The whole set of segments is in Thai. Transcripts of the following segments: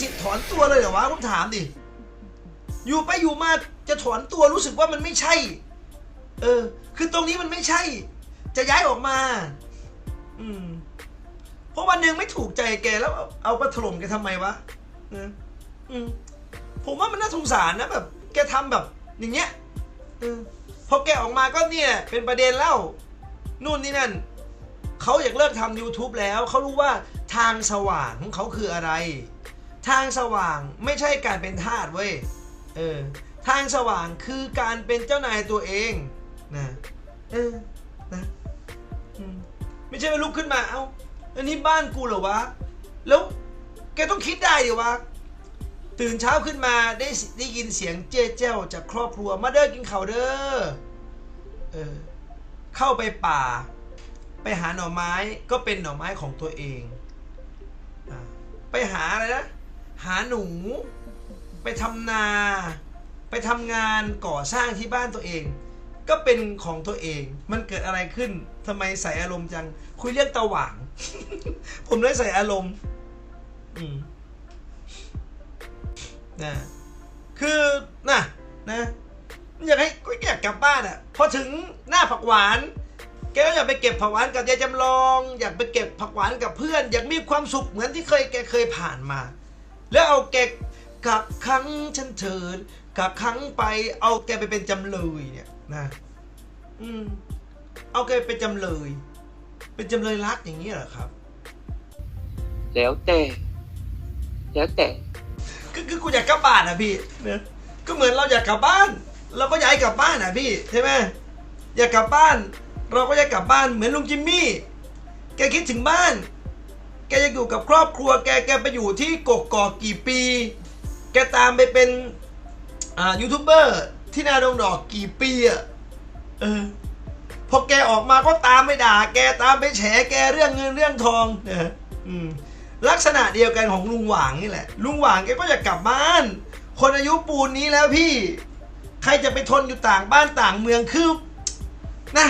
สิทธิ์ถอนตัวเลยเหรอวะผมถามดิ อยู่ไปอยู่มาจะถอนตัวรู้สึกว่ามันไม่ใช่ เออ คือตรงนี้มันไม่ใช่ จะย้ายออกมา อืม เพราะวันหนึ่งไม่ถูกใจแกแล้วเอาเอาไปถล่มแกทำไมวะอืมผมว่ามันน่าสงสารนะแบบ แกทำแบบ อย่างเงี้ยอพอแกออกมาก็เนี่ย เป็นประเด็นแล้วนู่นนี่นั่นเขาอยากเลิกทำ YouTube แล้วเขารู้ว่าทางสว่างของเขาคืออะไร ทางสว่างไม่ใช่การเป็นทาสเว้ย เออ ทางสว่างคือการเป็นเจ้านายตัวเองนะเออนะไม่ใช่ว่าลุกขึ้นมา เอ้าอันนี้บ้านกูเหรอวะ แล้วแกต้องคิดได้ดิวะ ตื่นเช้าขึ้นมาได้ได้ยินเสียงเจ๊เจ้าจากครอบครัว มาเด้อกินข้าวเด้อ เออ เข้าไปป่า ไปหาหน่อไม้ก็เป็นหน่อไม้ของตัวเองอไปหาอะไรนะ หาหนู ไปทำนา ไปทำงานก่อสร้างที่บ้านตัวเอง ก็เป็นของตัวเอง มันเกิดอะไรขึ้นทำไมใส่อารมณ์จัง คุยเรื่องตาหว่าง ผมเลยใส่อารมณ์ อืมนะคือนะนะอยากให้ก็อยากกลับบ้านอะพอถึงหน้าผักหวาน แกก็อยากไปเก็บผักหวานกับยายจำลอง อยากไปเก็บผักหวานกับเพื่อน อยากมีความสุขเหมือนที่เคยแกเคยผ่านมา แล้วเอาแกกักขังฉันเถิดกักขังไป เอาแกไปเป็นจำเลยเนี่ยนะอืมเอาแกเป็นจำเลย เป็นจำเลยรักอย่างนี้เหรอครับ แล้วแต่แล้วแต่คือคือกูอยากกลับบ้านนะพี่นะก็เหมือนเราอยากกลับบ้าน เราก็อยากให้กลับบ้านนะพี่ใช่ไหมอยากกลับบ้าน เราก็อยากกลับบ้านเหมือนลุงจิมมี่แกคิดถึงบ้าน แกจะอยู่กับครอบครัว แกแกไปอยู่ที่กกอกกี่ปี แกตามไปเป็นอ่ายูทูบเบอร์ที่นาดงดอกกี่ปีอะเออพอแกออกมาก็ตามไปด่า แกตามไปแฉแกเรื่องเงินเรื่องทองนะอืมลักษณะเดียวกันของลุงหว่างนี่แหละ ลุงหว่างแกก็อยากกลับบ้าน คนอายุปูนนี้แล้วพี่ ใครจะไปทนอยู่ต่างบ้านต่างเมืองคือนะ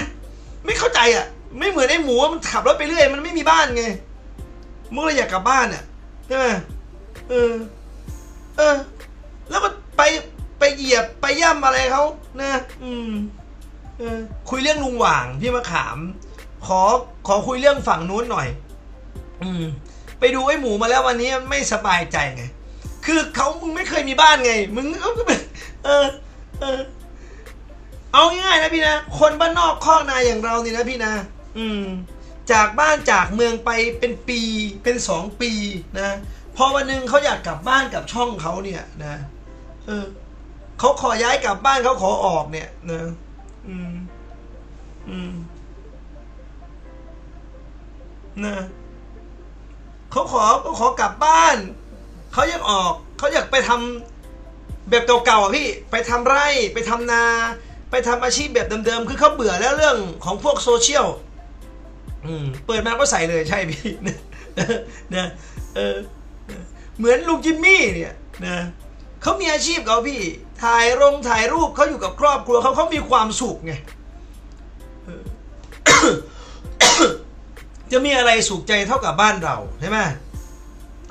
ไม่เข้าใจอะ ไม่เหมือนไอ้หมูมันขับรถไปเรื่อย มันไม่มีบ้านไง มึงเลยอยากกลับบ้านอะใช่ไหมเออ เออ แล้วก็ไปไปเหยียบไปย่ำอะไรเขานะอืม เออ คุยเรื่องลุงหว่างพี่มะขาม ขอขอคุยเรื่องฝั่งนู้นหน่อย อืม ไปดูไอ้หมูมาแล้ววันนี้ไม่สบายใจไง คือเขามึงไม่เคยมีบ้านไง มึงก็เป็นเออ เออ เอาง่ายๆนะพี่นะ คนบ้านนอกคอกนาอย่างเรานี่นะพี่นะ อืม จากบ้านจากเมืองไปเป็นปีเป็นสองปีนะพอวันหนึ่งเขาอยากกลับบ้านกับช่องเขาเนี่ยนะเออเขาขอย้ายกลับบ้านเขาขอออกเนี่ยนะอืมอืมนะเขาขอเขาขอกลับบ้านเขาอยากออกเขาอยากไปทำแบบเก่าๆอะพี่ไปทำไร่ไปทำนา ไปทำอาชีพแบบเดิมๆคือเขาเบื่อแล้วเรื่องของพวกโซเชียล อืมเปิดมาก็ใส่เลยใช่พี่นะนะเออเหมือนลุงจิมมี่เนี่ยนะเขามีอาชีพเขาพี่ ถ่ายลงถ่ายรูปเขาอยู่กับครอบครัวเขาเขามีความสุขไงจะมีอะไรสุขใจเท่ากับบ้านเราใช่ไหม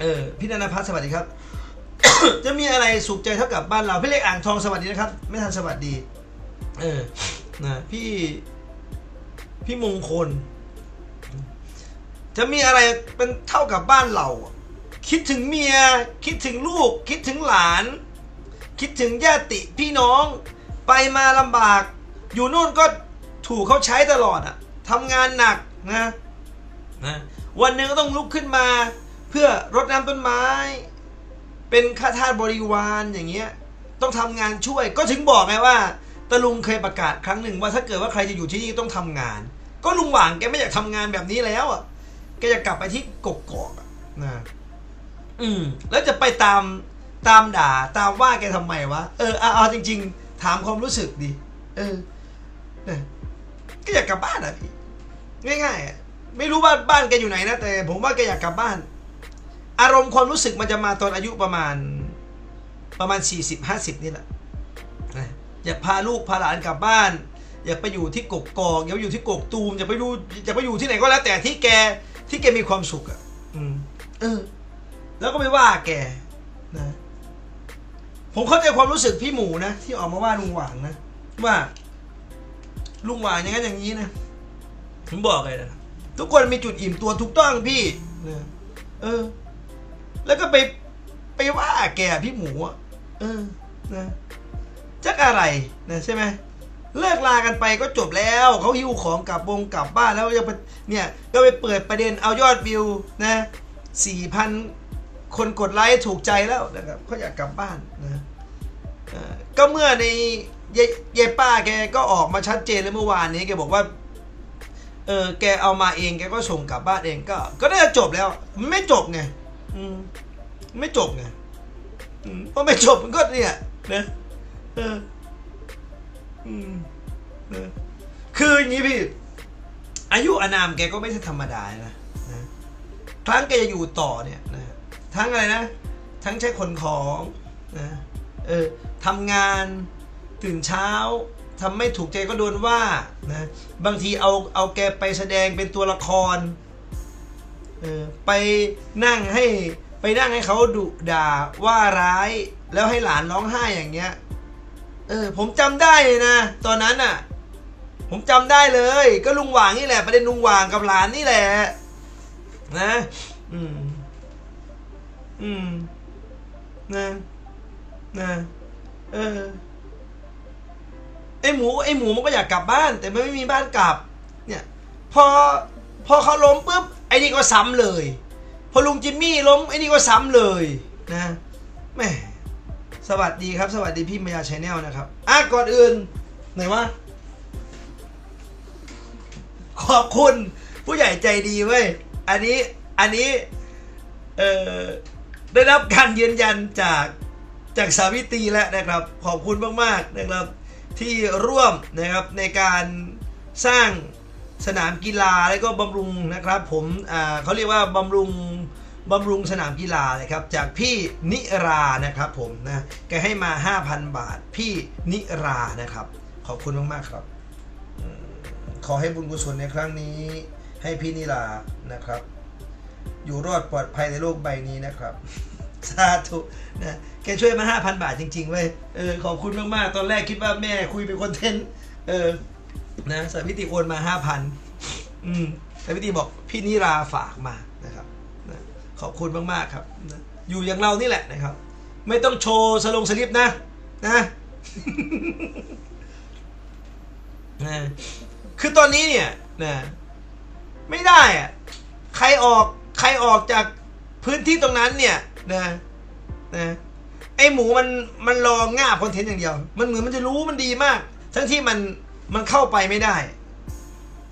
เออพี่นันพัฒน์สวัสดีครับ จะมีอะไรสุขใจเท่ากับบ้านเราพี่เล็กอ่างทองสวัสดีนะครับ ไม่ทันสวัสดี เออนะพี่พี่มงคล จะมีอะไรเป็นเท่ากับบ้านเรา คิดถึงเมีย คิดถึงลูก คิดถึงหลาน คิดถึงญาติพี่น้อง ไปมาลำบาก อยู่นู่นก็ถูกเขาใช้ตลอดอะทำงานหนักนะนะวันหนึ่งก็ต้องลุกขึ้นมา เพื่อรดน้ำต้นไม้ เป็นข้าทาสบริวารอย่างเงี้ยต้องทำงานช่วยก็ถึงบอกไงว่าตะลุงเคยประกาศครั้งหนึ่งว่าถ้าเกิดว่าใครจะอยู่ที่นี่ต้องทำงาน ก็ลุงหว่างแกไม่อยากทำงานแบบนี้แล้วอะ แกอยากกลับไปที่กกอกอะนะอืม แล้วจะไปตามตามด่า ตามว่าแกทำไมวะ เออเอาเอาจริง ๆ ถามความรู้สึกดิ เออเนี่ยก็อยากกลับบ้านอะพี่ง่ายๆอะไม่รู้ว่าบ้านแกอยู่ไหนนะแต่ ผมว่าแกอยากกลับบ้าน อารมณ์ความรู้สึกมันจะมาตอนอายุประมาณ ประมาณ40 50นี่แหละนะอยากพาลูกพาหลานกลับบ้าน อยากไปอยู่ที่กกกอกอยากไปอยู่ที่กกตูมอยากไปดูอยากไปอยู่ที่ไหนก็แล้วแต่ที่แก ที่แกมีความสุขอะอืมเออ แล้วก็ไม่ว่าแกนะ ผมเข้าใจความรู้สึกพี่หมูนะที่ออกมาว่าลุงหว่างนะว่าลุงหว่างอย่างนั้นอย่างนี้นะผมบอกเลยนะทุกคนมีจุดอิ่มตัวถูกต้องพี่นะเออ แล้วก็ไปไปว่าแกพี่หมูอะเออนะจักอะไรนะใช่ไหม เลิกลากันไปก็จบแล้วเขาหิ้วของกลับวงกลับบ้านแล้วยังไปเนี่ยก็ไปเปิดประเด็นเอายอดวิวนะสี่พันคนกดไลค์ถูกใจแล้วนะครับเขาอยากกลับบ้านนะก็เมื่อในเยยป้าแกก็ออกมาชัดเจนเลยเมื่อวานนี้แกบอกว่าเออแกเอามาเองแกก็ส่งกลับบ้านเองก็ ก็น่าจะจบแล้ว ไม่จบไงอืมไม่จบไงอืมเพราะไม่จบมันก็เนี่ยนะเออ นะคืออย่างนี้พี่ อายุอานามแกก็ไม่ใช่ธรรมดานะนะครั้งแกจะอยู่ต่อเนี่ยนะทั้งอะไรนะ ทั้งใช้คนของนะเออทำงานตื่นเช้าทำไม่ถูกใจก็โดนว่านะบางทีเอาเอาแกไปแสดงเป็นตัวละครเออไปนั่งให้ไปนั่งให้เขาดุด่าว่าร้ายแล้วให้หลานร้องไห้อย่างเงี้ย เออผมจำได้นะ ตอนนั้นน่ะ ผมจำได้เลย ก็ลุงหว่างนี่แหละประเด็นลุงหว่างกับหลานนี่แหละ นะ อืม อืม นะนะเออไอหมูไอหมูมันก็อยากกลับบ้าน แต่มันไม่มีบ้านกลับ เนี่ย พอพอเขาล้มปุ๊บไอ้นี่ก็ซ้ำเลย พอลุงจิมมี่ล้มไอ้นี่ก็ซ้ำเลย นะแม่ สวัสดีครับ สวัสดีพี่มายาชาแนลนะครับ อะก่อนอื่น ไหนวะขอบคุณผู้ใหญ่ใจดีเว้ย อันนี้อันนี้เอ่อได้รับการยืนยันจากจากสาวิตีแล้วนะครับ ขอบคุณมากๆนะครับ ที่ร่วมนะครับในการสร้างสนามกีฬาแล้วก็บำรุงนะครับ ผมอ่าเขาเรียกว่าบำรุง บำรุงสนามกีฬานะครับจากพี่นิรานะครับผมนะแกให้มา 5,000 บาท พี่นิรานะครับ ขอบคุณมากๆครับ ขอให้บุญกุศลในครั้งนี้ ให้พี่นิรานะครับ อยู่รอดปลอดภัยในโลกใบนี้นะครับสาธุนะแกช่วยมา 5,000 บาทจริงๆเว้ยเออขอบคุณมากๆ ตอนแรกคิดว่าแม่คุยเป็นคอนเทนต์เออนะสาวิตรีโอนมา 5,000อืมสาวิตรีบอกพี่นิราฝากมานะครับ ขอบคุณมากๆครับนะอยู่อย่างเรานี่แหละนะครับ ไม่ต้องโชว์สลงสลิปนะนะนะคือตอนนี้เนี่ยนะไม่ได้อะใครออกใครออกจากพื้นที่ตรงนั้นเนี่ยนะนะไอหมูมันมันรอง่าคอนเทนต์อย่างเดียว มันเหมือนมันจะรู้มันดีมาก ทั้งที่มันมันเข้าไปไม่ได้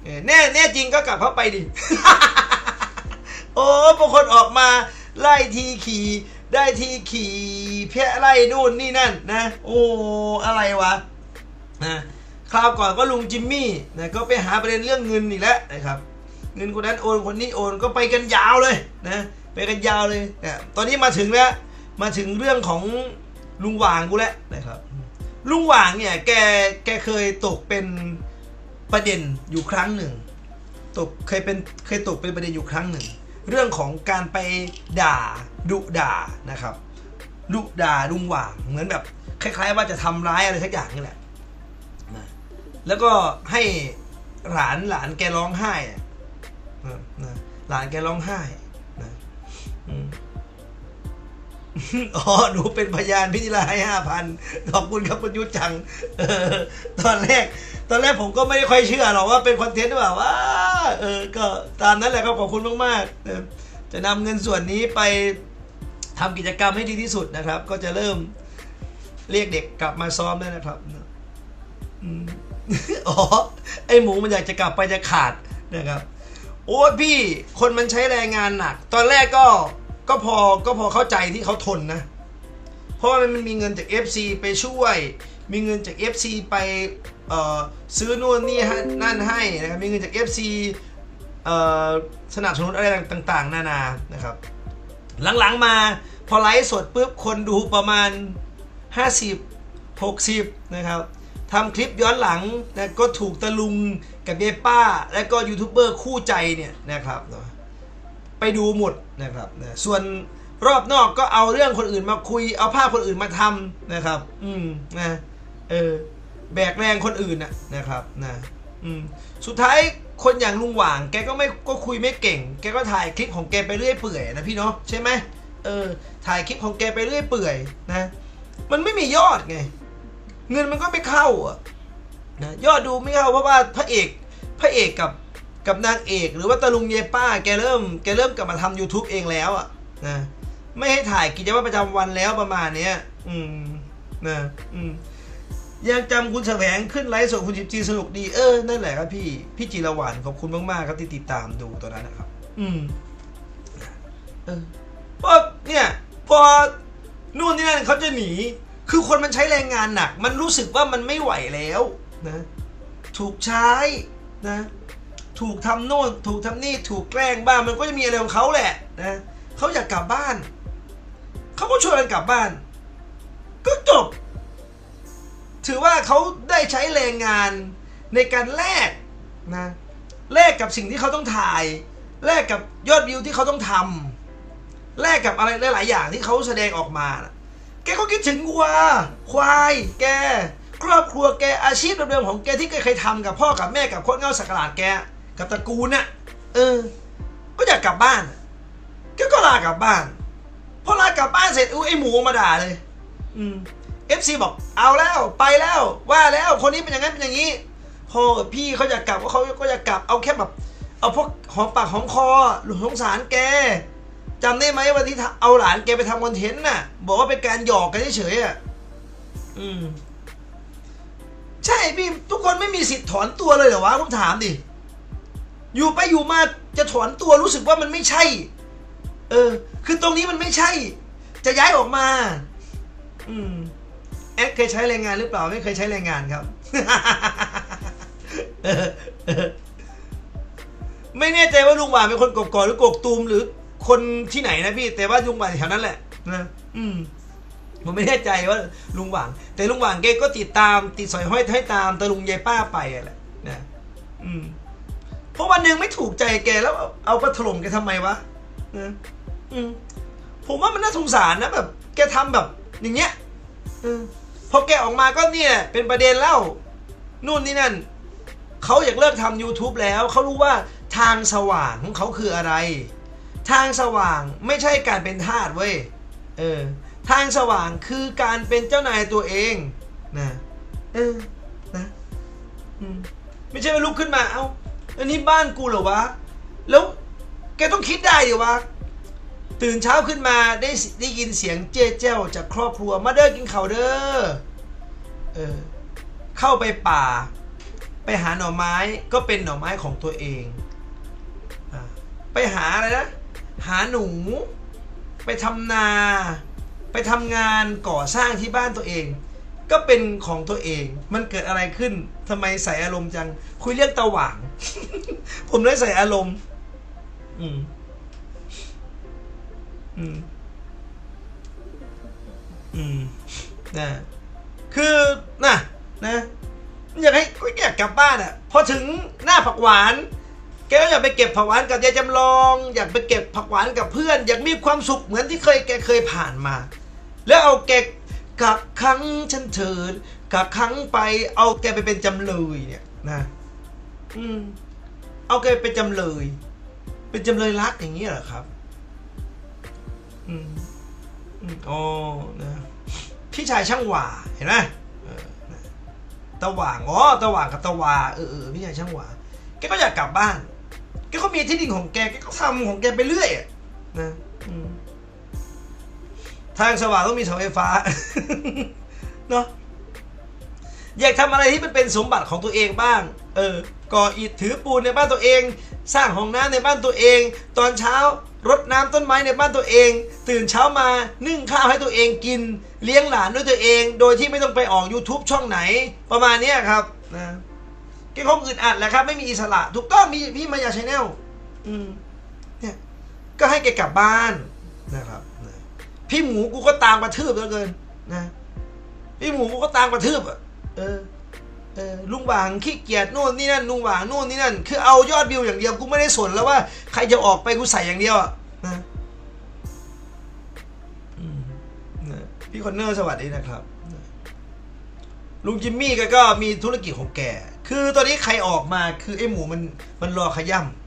เออแน่แน่จริงก็กลับเข้าไปดิ โอ้บางคนออกมาไล่ทีขี่ได้ทีขี่แพะไล่นู่นนี่นั่นนะ โอ้อะไรวะนะคราวก่อนก็ลุงจิมมี่นะก็ไปหาประเด็นเรื่องเงินอีกแล้วนะครับ เงินคนนั้นโอนคนนี้โอนก็ไปกันยาวเลยนะไปกันยาวเลยนี่ยตอนนี้มาถึงแล้วมาถึงเรื่องของลุงหว่างกูแล้วนะครับ ลุงหว่างเนี่ยแกแกเคยตกเป็นประเด็นอยู่ครั้งหนึ่งตกเคยเป็นเคยตกเป็นประเด็นอยู่ครั้งหนึ่ง เรื่องของการไปด่าดุด่านะครับดุด่าดุงหว่างเหมือนแบบคล้าย ๆ ว่าจะทำร้ายอะไรสักอย่างนี่แหละนะแล้วก็ให้หลานหลานแกร้องไห้อะนะนะหลานแกร้องไห้นะ อ๋อ หนูเป็นพยานพิธีลาให้ห้าพันขอบคุณครับคุณยุทธจังออตอนแรก ตอนแรกผมก็ไม่ได้ค่อยเชื่อหรอกว่าเป็นคอนเทนต์หรือเปล่าว่าเออ ก็ตามนั้นแหละครับขอบคุณมากๆจะนำเงินส่วนนี้ไปทำกิจกรรมให้ดีที่สุดนะครับ ก็จะเริ่มเรียกเด็กกลับมาซ้อมได้นะครับอ๋อ ไอหมูมันอยากจะกลับไปจะขาดนะครับ โอ้พี่ คนมันใช้แรงงานหนัก ตอนแรกก็ ก็พอก็พอเข้าใจที่เขาทนนะ เพราะว่ามันมีเงินจาก FC ไปช่วย มีเงินจาก FC ไปซื้อนู่นนี่นั่นให้นะครับ มีเงินจาก FC เอ่อสนับสนุนอะไรต่างๆ นานานะครับ หลังๆมาพอไลฟ์สดปุ๊บคนดูประมาณ 50 60 นะครับทำคลิปย้อนหลังนะก็ถูกตะลุงกับเยป้า และก็ยูทูบเบอร์คู่ใจเนี่ยนะครับ ไปดูหมด นะครับนะส่วนรอบนอกก็เอาเรื่องคนอื่นมาคุย เอาภาพคนอื่นมาทำนะครับ อืมนะเออแบกแรงคนอื่นนะนะครับนะอืมสุดท้ายคนอย่างลุงหว่าง แกก็ไม่ก็คุยไม่เก่ง แกก็ถ่ายคลิปของแกไปเรื่อยเปื่อยนะพี่เนาะใช่ไหมเออถ่ายคลิปของแกไปเรื่อยเปื่อยนะ มันไม่มียอดไง เงินมันก็ไม่เข้าอะนะยอดดูไม่เข้าเพราะว่าพระเอกพระเอกกับ กับนางเอกหรือว่าตะลุงเยป้าแกเริ่มแกเริ่มกลับมาทำ YouTube เองแล้วอะนะไม่ให้ถ่ายกิจวัตรประจำวันแล้วประมาณเนี้ย อืมนะอืมยังจำคุณแสวงขึ้นไลฟ์สดคุณจิบจีสนุกดีเออ นั่นแหละครับพี่ พี่จิรวรรณขอบคุณมาก ๆ ครับที่ติดตามดูตอนนั้นนะครับ อืมเออพราเนี่ยพอนู่นนี่นั่นเขาจะหนี คือคนมันใช้แรงงานหนัก มันรู้สึกว่ามันไม่ไหวแล้วนะ ถูกใช้นะ ถูกทำโน่นถูกทำนี่ถูกแกล้งบ้างมันก็จะมีอะไรของเขาแหละนะเขาอยากกลับบ้านเขาก็ชวนกันกลับบ้าน ก็จบ ถือว่าเขาได้ใช้แรงงานในการแลกนะแลกกับสิ่งที่เขาต้องถ่าย แลกกับยอดวิวที่เขาต้องทำแลกกับอะไรหลาย ๆ อย่างที่เขาแสดงออกมานะแกก็คิดถึงวัวควายแกครอบครัวแกอาชีพเดิมๆของแกที่แกเคยทำกับพ่อกับแม่กับโคตรเงาสักหลาดแก กับตระกูลน่ะเออ ก็อยากกลับบ้านแกก็ลากลับบ้าน พอลากลับบ้านเสร็จอุ้ยไอหมูมาด่าเลย อืมเอฟซีบอกเอาแล้วไปแล้ว ว่าแล้วคนนี้เป็นอย่างนั้นเป็นอย่างนี้พ่อกับพี่เขาอยากกลับก็เขาก็อยากกลับเอาแค่แบบ เอาพวกหอมปากหอมคอหรือสงสารแกจำได้ไหมวันที่เอาหลานแกไปทำคอนเทนต์น่ะ บอกว่าเป็นการหยอกกันเฉยๆอะอืม ใช่พี่ทุกคนไม่มีสิทธิ์ถอนตัวเลยเหรอวะผมถามดิ อยู่ไปอยู่มาจะถอนตัวรู้สึกว่ามันไม่ใช่ เออ คือตรงนี้มันไม่ใช่ จะย้ายออกมา อืมแอดเคยใช้แรงงานหรือเปล่า ไม่เคยใช้แรงงานครับ ไม่แน่ใจว่าลุงหวานเป็นคนกบกอหรือกกตูมหรือคนที่ไหนนะพี่ แต่ว่าลุงหวานแถวนั้นแหละนะอืมผมไม่แน่ใจว่าลุงหว่าง แต่ลุงหว่างแกก็ติดตาม ติดสอยห้อยให้ตามตะลุงยายป้าไปอะแหละนะอืม เพราะวันหนึ่งไม่ถูกใจแกแล้วเอาไปถล่มแกทำไมวะอืมผมว่ามันน่าสงสารนะแบบ แกทำแบบ อย่างเงี้ยอพอแกออกมาก็เนี่ย เป็นประเด็นแล้วนู่นนี่นั่นเขาอยากเลิกทำ YouTube แล้วเขารู้ว่าทางสว่างของเขาคืออะไร ทางสว่างไม่ใช่การเป็นทาสเว้ยเออทางสว่างคือการเป็นเจ้านายตัวเองนะเออนะอืมไม่ใช่ว่าลุกขึ้นมาเอ้า อันนี้บ้านกูเหรอวะ แล้วแกต้องคิดได้ดิวะ ตื่นเช้าขึ้นมาได้ได้ยินเสียงเจ๊เจ้าจากครอบครัว มาเด้อกินข้าวเด้อ เออ เข้าไปป่า ไปหาหน่อไม้ก็เป็นหน่อไม้ของตัวเองอไปหาอะไรนะ หาหนู ไปทำนา ไปทำงานก่อสร้างที่บ้านตัวเอง ก็เป็นของตัวเอง มันเกิดอะไรขึ้นทำไมใส่อารมณ์จัง คุยเรื่องตะหว่าง ผมเลยใส่อารมณ์ อืม อืม อืมนะคือนะนะอยากให้ก็อยากกลับบ้านอะ พอถึงหน้าผักหวาน แกก็อยากไปเก็บผักหวานกับยายจำลอง อยากไปเก็บผักหวานกับเพื่อน อยากมีความสุขเหมือนที่เคยแกเคยผ่านมา แล้วเอาแก กักครั้งฉันเถิดกักครั้งไปเอาแกไปเป็นจำเลยเนี่ยนะอืมเอาแกเป็นจำเลย เป็นจำเลยรักอย่างนี้เหรอครับ อืมอ๋อนะพี่ชายช่างหว่าเห็นไหมตะหว่างอ๋อตะหว่างกับตะวาเออเออพี่ชายช่างหว่าแกก็อยากกลับบ้านแกก็มีที่ดินของแกแกก็ทำของแกไปเรื่อยนะอืม ทางสว่างต้องมีเสาไฟฟ้าเนาะอยากทำอะไรที่มันเป็นสมบัติของตัวเองบ้าง เออ ก่ออิฐถือปูนในบ้านตัวเอง สร้างห้องน้ำในบ้านตัวเอง ตอนเช้ารดน้ำต้นไม้ในบ้านตัวเอง ตื่นเช้ามานึ่งข้าวให้ตัวเองกิน เลี้ยงหลานด้วยตัวเอง โดยที่ไม่ต้องไปออก YouTube ช่องไหน ประมาณนี้ครับนะแกคงอึดอัดแหละครับ ไม่มีอิสระ ถูกต้องมีพี่มายาชแนลอืมเนี่ยก็ให้แกกลับบ้านนะครับ พี่หมูกูก็ตามกระทืบแล้วเกินนะพี่หมูกูก็ตามกระทืบอะเออเออลุงหวางขี้เกียจนู่นนี่นั่นลุงหวางนู่นนี่นั่น คือเอายอดวิวอย่างเดียวกูไม่ได้สนแล้วว่าใครจะออกไปกูใส่อย่างเดียวอะนะพี่คอนเนอร์สวัสดีนะครับลุงจิมมี่แกก็มีธุรกิจของแก คือตอนนี้ใครออกมาคือไอ้หมูมันมันรอขย่ำ